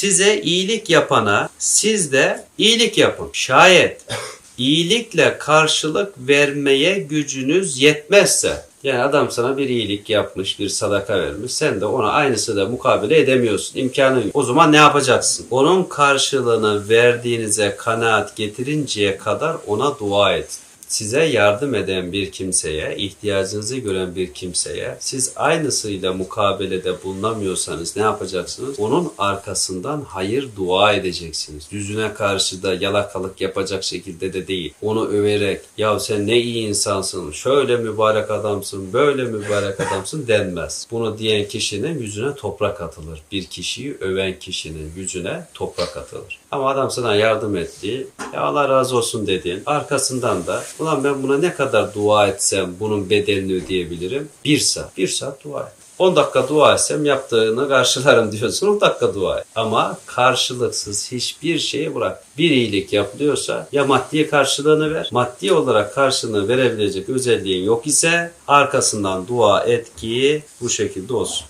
Size iyilik yapana siz de iyilik yapın. Şayet iyilikle karşılık vermeye gücünüz yetmezse yani adam sana bir iyilik yapmış, bir sadaka vermiş. Sen de ona aynısı da mukabele edemiyorsun. İmkanı yok. O zaman ne yapacaksın? Onun karşılığını verdiğinize kanaat getirinceye kadar ona dua et size yardım eden bir kimseye, ihtiyacınızı gören bir kimseye siz aynısıyla mukabelede bulunamıyorsanız ne yapacaksınız? Onun arkasından hayır dua edeceksiniz. Yüzüne karşı da yalakalık yapacak şekilde de değil. Onu överek ya sen ne iyi insansın, şöyle mübarek adamsın, böyle mübarek adamsın denmez. Bunu diyen kişinin yüzüne toprak atılır. Bir kişiyi öven kişinin yüzüne toprak atılır. Ama adam sana yardım etti, ya Allah razı olsun dedin. Arkasından da ulan ben buna ne kadar dua etsem bunun bedelini ödeyebilirim? Bir saat. Bir saat dua et. 10 dakika dua etsem yaptığını karşılarım diyorsun 10 dakika dua et. Ama karşılıksız hiçbir şeyi bırak. Bir iyilik yapılıyorsa ya maddi karşılığını ver. Maddi olarak karşılığını verebilecek özelliğin yok ise arkasından dua et ki bu şekilde olsun.